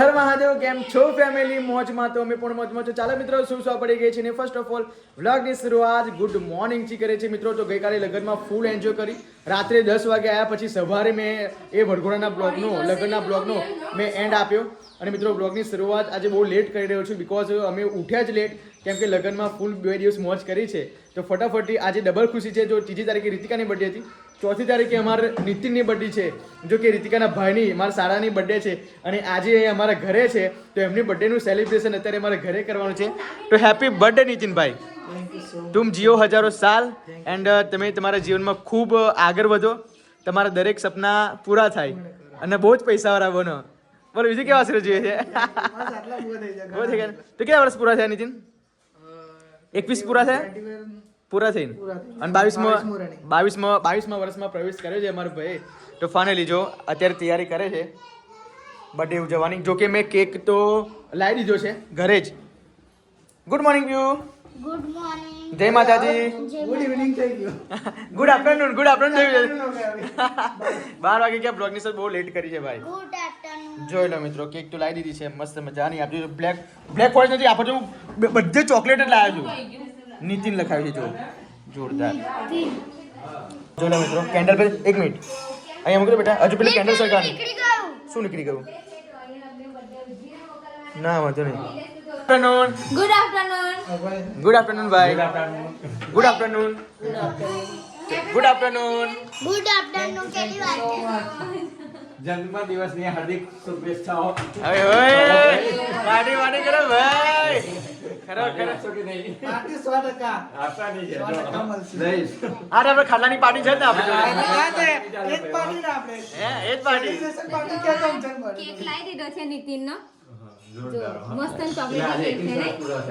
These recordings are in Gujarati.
હર મહાદેવ કેમ છો ફેમિલી મોજમાં તો અમે પણ મોજમાં છો. ચાલો મિત્રો શું શું પડી ગઈ છે ને? ફર્સ્ટ ઓફ ઓલ વ્લોગની શરૂઆત ગુડ મોર્નિંગથી કરે છે મિત્રો. તો ગઈકાલે લગ્નમાં ફૂલ એન્જોય કરી. રાત્રે દસ વાગે આવ્યા પછી સવારે મેં એ વડઘોડાના બ્લોગનો લગ્નના બ્લોગનો મેં એન્ડ આપ્યો. અને મિત્રો બ્લોગની શરૂઆત આજે બહુ લેટ કરી રહ્યો છું બિકોઝ અમે ઉઠ્યા જ લેટ કેમ કે લગ્નમાં ફૂલ બે દિવસ મોજ કરી છે. તો ફટાફટી આજે ડબલ ખુશી છે. જો ત્રીજી તારીખે રીતિકાની બર્થડે હતી ચોથી તારીખે અમારે નીતિનની બર્થડે છે જો કે રીતિકાના ભાઈની મારા શાળાની બર્થડે છે અને આજે એ અમારા ઘરે છે તો એમની બર્થડેનું સેલિબ્રેશન અત્યારે અમારે ઘરે કરવાનું છે. તો હેપી બર્થડે નીતિનભાઈ. તુમ જીઓ હજારો સાલ એન્ડ તમે તમારા જીવનમાં ખૂબ આગળ વધો. તમારા દરેક સપના પૂરા થાય. અને બહુ જ પૈસાવાળા બનો. બોલો બીજું કેવા સર જોઈએ છે? બહુ થઈ ગયા તો કેટલા વર્ષ પૂરા થયા નીતિન? એકવીસ પૂરા થયા? પૂરા થઈને? અને બાવીસમાં બાવીસમાં બાવીસમાં વર્ષમાં પ્રવેશ કર્યો છે અમારો ભાઈ. તો ફાઇનલી જો અત્યારે તૈયારી કરે છે. બર્થડે ઉજવવાની. જો કે મેં કેક તો લાવી દીધો છે ઘરે જ. Good morning view good morning જય માતાજી. ગુડ ઇવનિંગ થઈ ગયો ગુડ આફ્ટરનૂન ગુડ આફ્ટરનૂન બાર વાગે ક્યાં બ્લોગની સર બહુ લેટ કરી છે ભાઈ. ગુડ આફ્ટરનૂન જોઈ લો મિત્રો કેક તો લાવી દીધી છે મસ્ત મજાની. આપજો બ્લેક બ્લેક ફોરેસ્ટ નથી આપણે તો બધે ચોકલેટ જ લાવ્યો છું. નીતિન લખાવ્યું છે જો જોરદાર જો લો મિત્રો કેન્ડલ પર એક મિનિટ અહીંયા મૂકી દો બેટા હજુ પેલી કેન્ડલ સરકારની નીકળી ગયું શું નીકળી ગયું ના વાંધો નહીં afternoon good afternoon good afternoon ભાઈ good afternoon good afternoon good afternoon કેવી વાત છે જન્મ દિવસની હાર્દિક શુભેચ્છાઓ હવે પાર્ટી પાર્ટી કરો ભાઈ ખરો ખરો પાર્ટી સો ટકા આસાની છે સો ટકા મળશે લઈશ આ આપણે ખાલાની પાર્ટી છે ને આપણે એ જ પાર્ટી ને આપણે હે એ જ પાર્ટી પાર્ટી કે તો જન્મ કેક લાવી દીધો છે નીતિનનો જોરદાર. મસ્ત ચોકલેટ કેક છે એકવીસ વર્ષ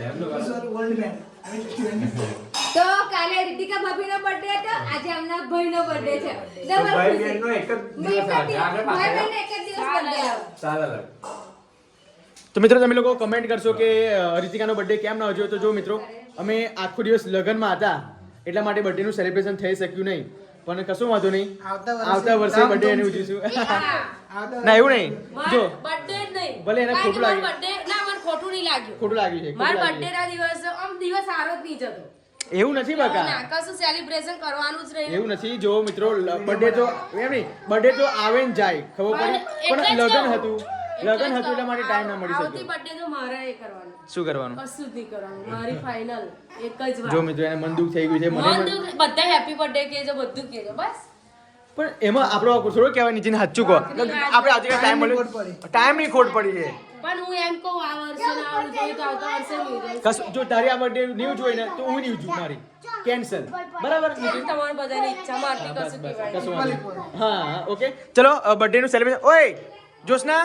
પૂરા તો કાલે રીતિકા ભાભીનો બર્થડે હતો. આજે આમના ભાઈનો બર્થડે છે. તો ડબલ ભાઈ ખુશી. બહેનનો એક જ દિવસ આગળ ભાઈ પાછળ એક જ દિવસ બર્થડે આવે. ચાલે તો મિત્રો તમે લોકો કમેન્ટ કરશો કે રીતિકાનો બર્થડે કેમ ના ઉજવ્યો તો જો મિત્રો અમે આખો દિવસ લગ્નમાં હતા. એટલા માટે બર્થડેનું સેલિબ્રેશન થઈ શક્યું નહીં. પણ કશું વાંધો નહીં. આવતા વર્ષે આવતા બર્થડે એને ઉજવીશું ના એવું નહીં. જો. બર્થડે નહીં. ભલે એને ખોટું લાગ્યું. ના મને ખોટું નહીં લાગ્યું. ખોટું લાગ્યું છે મારા બર્થડે ના દિવસ આમ દિવસ સારો જ નહીં જતો. એવું નથી બકા. કશું સેલિબ્રેશન કરવાનું જ નહીં એવું નથી. જો મિત્રો બર્થડે તો એમ નહીં બર્થડે તો આવે ને જાય ખબર પડી? પણ લગન હતું. લગન હતું એટલા માટે ટાઈમ ના મળી આવતી બર્થડે તો મારે એ કરવાનું. શું કરવાનું? કશું જ નહીં કરવાનું. મારી ફાઇનલ એક જ જો મિત્રો એને મન દુખ થઈ ગયું છે મને મન બધા હેપી બર્થડે કહેજો બધું કહેજો બસ. પણ એમાં આપણો થોડો કહેવાય નીચે સાચું કહો આપણે આજે ટાઈમ મળ્યો ટાઈમની ખોટ પડી છે. પણ હું એમ કહું આ વર્ષે ના આવું જોઈએ તો આવતા વર્ષે નહીં. કશું જો તારી આ બર્થડે નહીં જોઈ ને તો હું નહીં જોઉં મારી કેન્સલ બરાબર? તમારી બધાની ઈચ્છા મારતી કશું કહેવાય. હા ઓકે ચલો બર્થડે નું સેલિબ્રેશન ઓય જોસના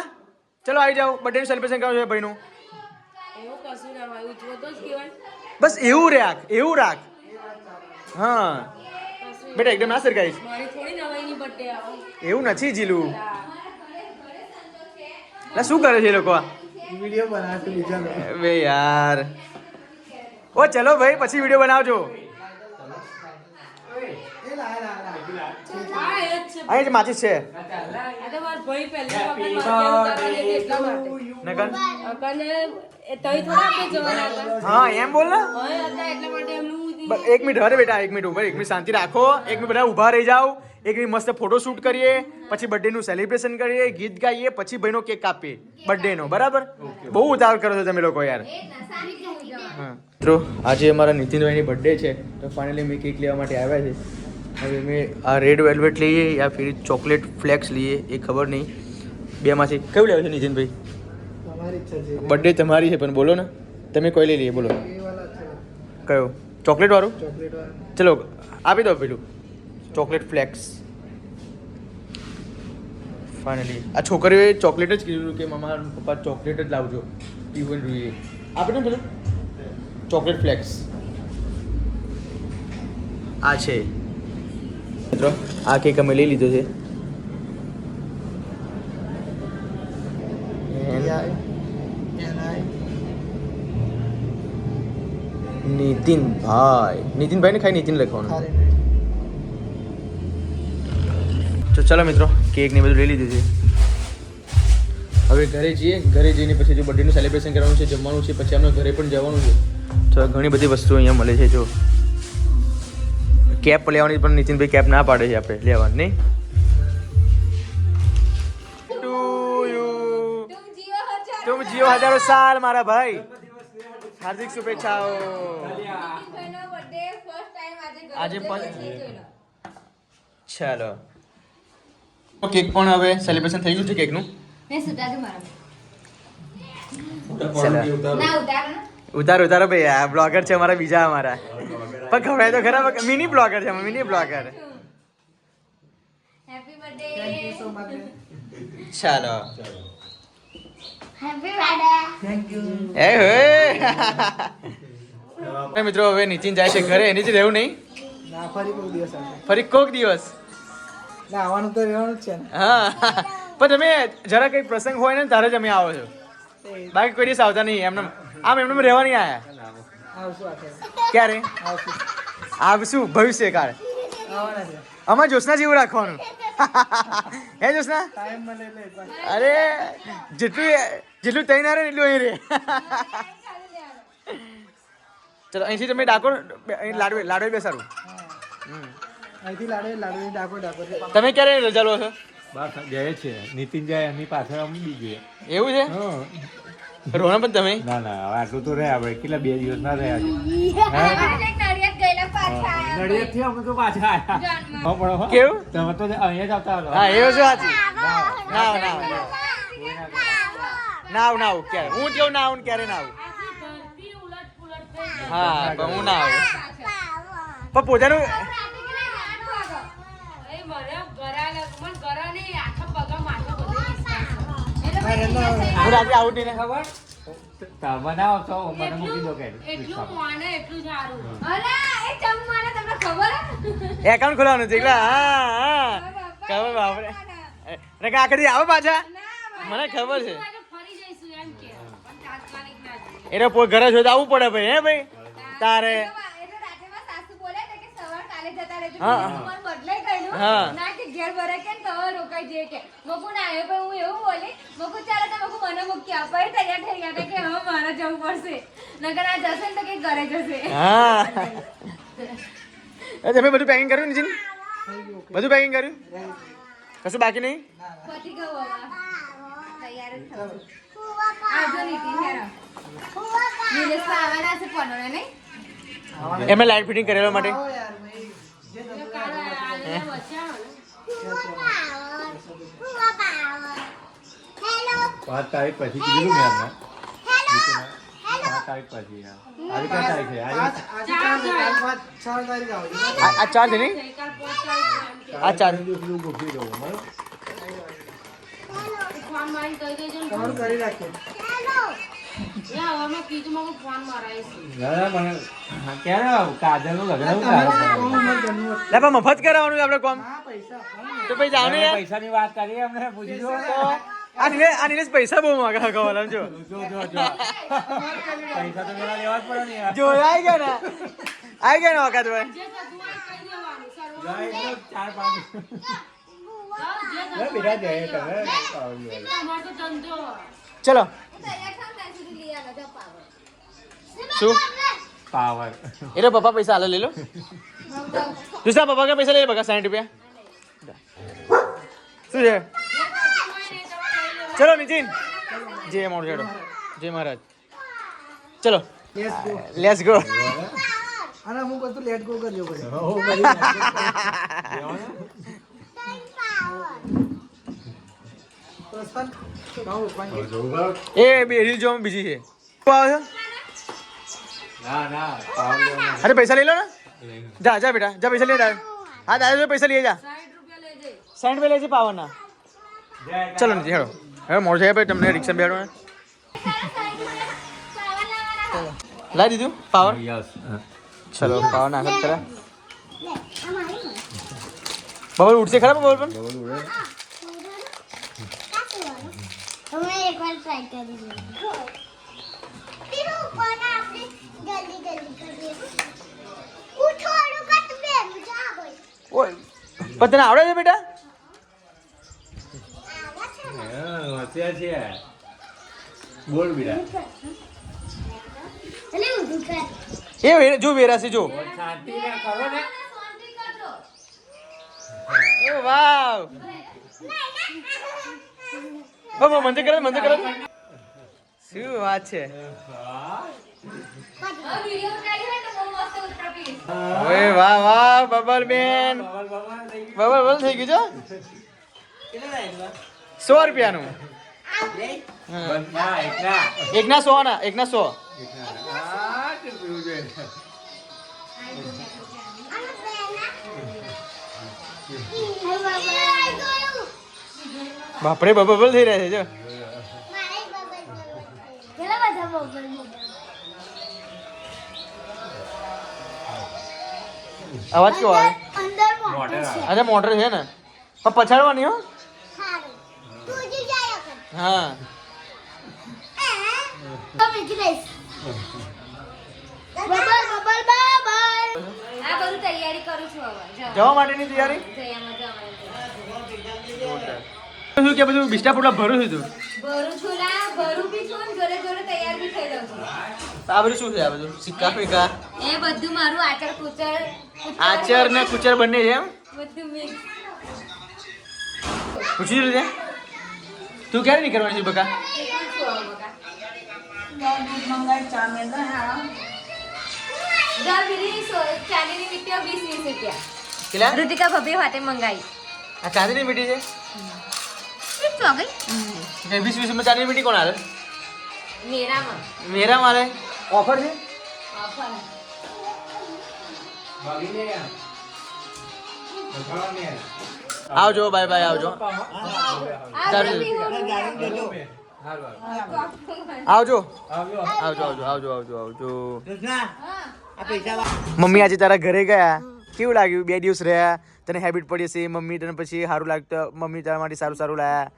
ચલો આવી જાઓ. બર્થડે નું સેલિબ્રેશન કરો છે ભાઈનું. એવું કશું ના હોય ઉજવો તો જ કહેવાય. બસ એવું રાખ એવું રાખ. હા. બેટા એકદમ ના સરકાઈશ મારી થોડી નવાઈની બર્થડે આવો. એવું નથી જીલું. લા શું કરે છે એ લોકો? વીડિયો બનાવશે બે યાર. ઓ ચલો ભાઈ પછી વીડિયો બનાવજો. એ લા, લા, લા. હા એ જ છે. અહીં જ માચીસ છે એટલા હા એમ બોલ ને. એટલા એક મિનિટ અરે બેટા એક મિનિટ ઉપર એક મિનિટ શાંતિ રાખો. એક મિનિટ બધા ઊભા રહી જાઓ. એક મસ્ત ફોટો શૂટ કરીએ પછી બર્થડે નું સેલિબ્રેશન કરીએ ગીત ગાઈએ પછી ભાઈનો કેક કાપીએ બર્થડે નો બરાબર? બહુ ઉતાવળ કરો છો તમે લોકો યાર. હા. મિત્રો આજે અમારા નીતિનભાઈની બર્થડે છે તો ફાઇનલી મેં કેક લેવા માટે આવ્યા છે. હવે મેં આ રેડ વેલ્વેટ લઈએ યા ફિર ચોકલેટ ફ્લેક્સ લઈએ એ ખબર નહીં. બેમાંથી કયું લેવું છે નીતિનભાઈ? તમારી ઈચ્છા છે. બર્થડે તમારી છે પણ બોલો ને. તમે કોઈ લઈ લઈએ બોલો. કયો? ચોકલેટ વાળું. ચલો આપી દો પેલું. Chocolate flex. ફાઇનલી આ છોકરીઓએ ચોકલેટ જ કીધું કે મામા પપ્પા ચોકલેટ જ લાવજો. પીવું જોઈએ. આપણે પેલું ચોકલેટ ફ્લેક્સ. આ છે. મિત્રો આ કેક અમે લઈ લીધો છે. નીતિનભાઈ નીતિનભાઈ. ને ખાઈ નીતિન લખવાનું. તો ચલો મિત્રો કેક ને બધું લઈ લીધું છે. હવે ઘરે જઈએ ઘરે જઈને પછી જો બર્થડેનું સેલિબ્રેશન કરવાનું છે જમવાનું છે પછી અમને ઘરે પણ જવાનું છે. તો ઘણી બધી વસ્તુઓ અહીંયા મળે છે જો. કેપ લેવાની પણ નીતિનભાઈ કેપ ના પાડે છે આપણે લેવાની નહીં. ટુ યુ તુમ જીઓ હજાર તુમ જીઓ હજારો સાલ મારા ભાઈ. હાર્દિક શુભેચ્છાઓ. આજે. ચાલો. કેક પણ હવે સેલિબ્રેશન થઈ ગયું છે કેકનું? ઉતારો ઉતાર? ઉતારો ભાઈ આ બ્લોગર છે અમારા બીજા અમારા. પણ ખવડાય તો ખરા મિની બ્લોગર છે મિની બ્લોગર. હેપી ચાલો. હેપી બર્થડે થેન્ક યુ એ હે. મિત્રો હવે નીચે જાય છે ઘરે એની જ રહેવું નહીં? ફરી દિવસ ફરી કોક દિવસ. ના આવવાનું તો રહેવાનું જ છે ને. હા. પણ તમે જરા કંઈક પ્રસંગ હોય ને ત્યારે જ અમે આવો છો. બાકી કોઈ દિવસ આવતા નહીં એમને આમ એમને રહેવા નહીં આયા. ક્યારે? આવશું. આવશું ભવિષ્ય કાળ અમારે જોશના જેવું રાખવાનું. હે જોશના. અરે જેટલું જેટલું તઈ ના રહે એટલું અહીં રે ચલો અહીંથી તમે ડાકોર લાડવે લાડવે બેસાડું. અહીંથી લાડે લાડુ ડાકો ડાકો તમે ક્યારે રજા લો છો બસ જાય છે નીતિન જાય એમની પાછળ અમે બી જોઈએ એવું છે રોહન પણ તમે ના ના હવે આટલું તો રહ્યા ભાઈ કેટલા બે દિવસ ના રહ્યા છે આજે રાત્રે આવું નહીં ને ખબર? તમે છો મને મૂકી દો કે એટલું મોને એટલું સારું. અલા, એ ચમવાના તમને ખબર હે? એકાઉન્ટ ખોલાવાનું છે એટલે હા હા. ખબર બાપરે ને કાકડી આવો પાછા. મને ખબર છે. એ ફરી જઈશું એમ કે. પણ તાત્કાલિક ના જઈએ. એને પો- ઘરે જોઈ તો આવવું પડે ભાઈ હે ભાઈ? તારે એટલે રાતે મારા સાસુ બોલ્યા હતા કે સવાર કાલે જતા હા. બદલાઈ ગયેલું. ના કે ઘેર ભરે કે ને તો રોકાઈ કે. મકુ ના આવ્યો પણ હું એવું બોલી મકુ ચાલે તો મકુ મને મૂકી આપ. તૈયાર થઈ ગયા કે હવે મારે જવું પડશે નકર આ જશે ને તો કે ઘરે જશે હા એ તમે બધું પેકિંગ કર્યું ને બધું પેકિંગ કર્યું કશું બાકી નહીં પતી ગયું તૈયાર જ થવું. આવજો નીતિન હેરો. નિલેશ આવવાના છે નહીં? એમને લાઇટ ફિટિંગ કરેલા માટે પાંચ તારીખ પછી કીધું મેં એમને નીતિને. પાંચ તારીખ પછી હા. આજે ક્યાં તારીખ છે આજે આજ આજે ચાર છે, કાલ પાંચ છ તારીખ આવજો આ આ ચાર છે નહીં ગઈકાલ પહોંચાડી એમ કે. આ ચાર દિવસ સુધી ગોઠવી દઉં બરાબર ફોન મારીને કહી દેજો ને. તમારું કરી રાખજો મફત કરાવવાનું આપડે આપણે કોમ. પૈસા તો પછી જાવ ને વાત કરીએ અમને પૂછી દો આ નિલેશ પૈસા બહુ માગા ખબર જો. જો જો જો. પૈસા તો પેલા લેવા જ પડે ને જો આવી ગયા ને. આવી ગયા ને વખત ભાઈ. ચાર પાંચ. ચલો. શું? પાવર. એટલે પપ્પા પૈસા હાલે લઈ લો. દુસરા પપ્પા કે પૈસા લઈ લે? બકા સાઠ રૂપિયા. શું છે? ચલો નીતિન. જય અમાઉન્ટ છેડો જય મહારાજ. ચલો. Let's go. લેટ્સ ગો અને હું બધું લેટ ગો કરજો પછી હો બધી પ્રસ્થાન બહુ પણ જોવું એ બે રીલ જોવા બીજી છે શું આવે છે ના ના પાવર લેવાનો અરે પૈસા લઈ લો ને જા જા બેટા જા પૈસા લઈ જા હા દાદા જો પૈસા લઈ જા સાઠ રૂપિયા લઈ જઈ સાઠ રૂપિયા લે છે પાવરના ચલો નીતિ હેડો હવે મોડ છે ભાઈ તમને રિક્ષા બેઠો ને પાવર લાવવાના લાવી દીધું પાવર યસ ચલો પાવર નાખત કરા બબલ ઉઠશે ખરા બબલ પણ અમે એકવાર ટ્રાય કરી લઈએ. પીરું કોણ આપણે જલ્દી જલ્દી કરીએ. ઉઠો અડુકા તું બે જા ઓય પણ તને આવડે છે બેટા? હોશિયાર છે. બોલ કર એ જો વેરાસી જો. શાંતિ ને કરો ને ઓ વાવ. મંજે કરે મંજે કરે. શું વાત છે? હવે વીડિયો ઉતારી હોય તો બહુ મસ્ત ઉતરવીશ. ઓય વાહ વાહ બબલ બેન બબલ બબલ થઈ ગયું. છે? સો રૂપિયાનું. એક ના એકના સો ના એકના સો. બાપરે બબલ થઈ રહ્યા છે જો. અવાજ કેવો આવે? અચ્છા મોટર છે ને? પણ પછાડવાની હો. સારું. તું જ જાય કર હા. તો મૂકી દઈશ બબલ બબલ બબલ. આ બધું તૈયારી કરું છું હવે. જાઓ. જવા માટેની તૈયારી. શું કે બધું બિસ્ટા પોટલા ભરું છું તું? ભરું છું લા, ભરું બી છું ને ઘરે ઘરે તૈયાર બી થઈ રહ્યો છું. આ બધું શું છે આ બધું? સિક્કા ફિક્કા? એ બધું મારું આચર કુચર આચર ને કુચર બંને છે એમ? બધું મિક્સ પૂછી લીધે તું ક્યારે નીકળવાની છે બકા? કેટલા? ઋતિકા ભાભી માટે મંગાવી આ ચાંદીની મીઠી છે? ઠીક છો ગઈ કે વીસ વીસમાં ચાંદીની મીઠી કોણ હાલે મેરામાં મેરા મારે ઓફર છે ઓફર ભાગી લે યાર. ભગાડો ને યાર. આવજો બાય બાય આવજો આ ચાલુ. બી હું હાલો, હાલો. આવજો આવજો. આવજો આવજો આવજો આવજો આવજો હા મમ્મી આજે તારા ઘરે ગયા કેવું લાગ્યું બે દિવસ રહ્યા તને હેબિટ પડી હશે મમ્મી તને પછી સારું લાગતું મમ્મી તારા માટે સારું સારું લાયા.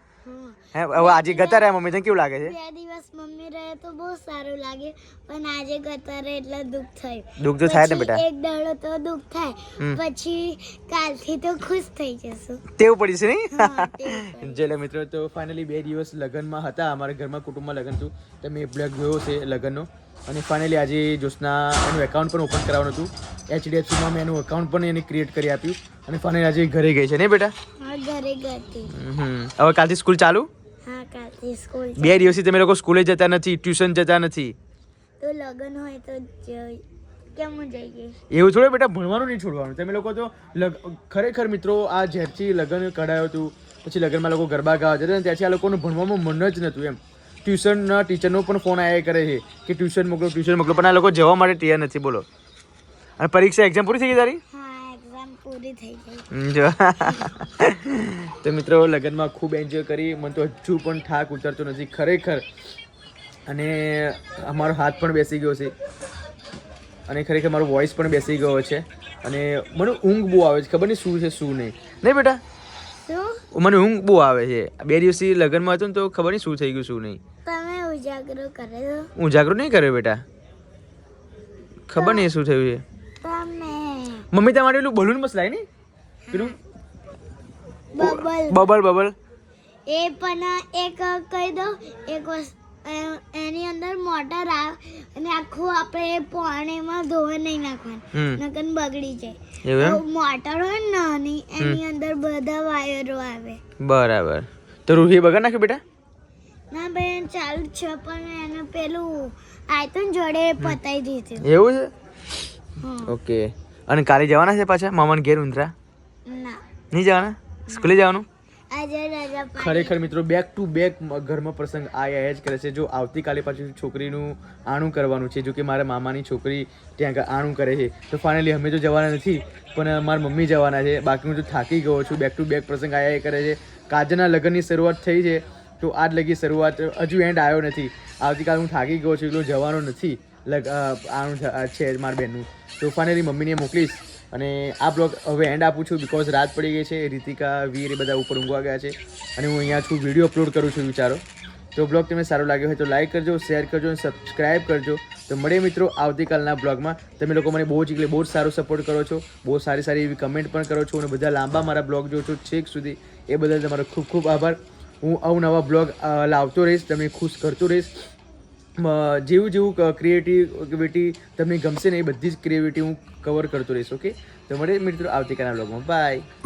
હે. હવે આજે ગતા રહ્યા મમ્મી તને કેવું લાગે છે? બે દિવસ મમ્મી રહે તો બહુ સારું લાગે પણ આજે ગતા રહે એટલે દુઃખ થાય. દુઃખ તો થાય ને બેટા. એક દાડો તો દુઃખ થાય પછી કાલથી તો ખુશ થઈ જશું. તેવું પડી છે નહીં. જેલે મિત્રો તો ફાઇનલી બે દિવસ લગ્નમાં હતા અમારા ઘરમાં કુટુંબમાં લગ્ન હતું તો મેં બ્લોગ જોયો છે લગ્નનો. અને ફાઇનલી આજે જોશના એનું એકાઉન્ટ પણ ઓપન કરાવવાનું હતું. એચડીએફસીમાં મેં એનું એકાઉન્ટ પણ એને ક્રિએટ કરી આપ્યું. અને ફાઇનલી આજે ઘરે ગઈ છે ને બેટા? હવે કાલથી સ્કૂલ ચાલુ? બે દિવસથી તમે લોકો સ્કૂલે જતા નથી ટ્યુશન જતા નથી. તો લગન હોય તો એવું થોડું બેટા ભણવાનું નહીં છોડવાનું. તમે લોકો તો ખરેખર મિત્રો આ જ્યારથી લગ્ન કઢાયું હતું પછી લગ્નમાં લોકો ગરબા ગાવા જતા ત્યાંથી આ લોકોનું ભણવામાં મન જ નહોતું એમ. ટ્યુશનના ટીચરનો પણ ફોન આવ્યા કરે છે કે ટ્યુશન મોકલો ટ્યુશન મોકલો. પણ આ લોકો જવા માટે તૈયાર નથી બોલો. અને પરીક્ષા એક્ઝામ પૂરી થઈ ગઈ તારી? તો મિત્રો લગ્નમાં ખૂબ એન્જોય કરી. મને તો હજુ પણ થાક ઉતરતો નથી ખરેખર. અને અમારો હાથ પણ બેસી ગયો છે. અને ખરેખર મારો વોઇસ પણ બેસી ગયો છે. અને મને ઊંઘ બહુ આવે છે. ખબર નહીં શું છે શું નહીં. નહીં બેટા? મને ઊંઘ બહુ આવે છે. બે દિવસથી લગ્નમાં હતું ને તો ખબર નહીં શું થઈ ગયું શું નહીં. તમે ઉજાગરો કરે. છો હું જાગૃત નહીં કર્યો બેટા? ખબર નહીં શું થયું છે. મમ્મી તમારે પેલું બલૂન મસ્ત લાય ને પેલું? બબલ. Bubble bubble. એ પણ એક કહી દો એક વસ્તુ એની અંદર મોટર આવે અને આખું આપણે પાણીમાં ધોવા નહીં નાખવાનું નકન નકર બગડી જાય. મોટર હોય ને નાની એની અંદર બધા વાયરો આવે. બરાબર. તો રૂહી બગડ નાખ્યું બેટા? ના બેન ચાલુ છે પણ એને પેલું આયતન જોડે પતાઈ દીધું. એવું છે? ઓકે. અને કાલે જવાના છે પાછા મામાને ઘેર ઉંદરા? ના. નહીં જવાના? સ્કૂલે જવાનું? ખરેખર મિત્રો બેક ટુ બેક ઘરમાં પ્રસંગ આયા જ કરે છે. જો આવતીકાલે પાછું છોકરીનું આણું કરવાનું છે, જો કે મારા મામાની છોકરી ત્યાં આણું કરે છે, તો ફાઇનલી અમે તો જવાના નથી, પણ મારા મમ્મી જવાના છે. બાકી હું તો થાકી ગયો છું. બેક ટુ બેક પ્રસંગ આયા કરે છે. કાજના લગ્નની શરૂઆત થઈ છે, તો આજ લગી શરૂઆત હજુ એન્ડ આવ્યો નથી. આવતીકાલે હું થાકી ગયો છું, એટલો જવાનો નથી, લગ આણું છે મારા બહેનનું તો ફાઇનલી મમ્મીને મોકલીશ. અને આ બ્લોગ હવે એન્ડ આપું છું બિકોઝ રાત પડી ગઈ છે, રીતિકા, વીર એ બધા ઉપર ઊંઘવા ગયા છે અને હું અહીંયા છું વીડિયો અપલોડ કરું છું વિચારો. તો બ્લોગ તમને સારો લાગ્યો હોય તો લાઈક કરજો શેર કરજો અને સબસ્ક્રાઈબ કરજો. તો મળીએ મિત્રો આવતીકાલના બ્લોગમાં. તમે લોકો મને બહુ જ એટલે બહુ જ સારો સપોર્ટ કરો છો, બહુ સારી સારી એવી કમેન્ટ પણ કરો છો અને બધા લાંબા મારા બ્લોગ જો છો છેક સુધી. એ બદલ તમારો ખૂબ ખૂબ આભાર. હું અવનવા બ્લોગ લાવતો રહીશ, તમને ખુશ કરતો રહીશ. જેવું જેવું ક્રિએટિવિટી તમને ગમશે ને એ બધી જ ક્રિએટિવિટી હું કવર કરતો રહીશ ઓકે તો મળે મિત્રો આવતીકાલના બ્લોગમાં બાય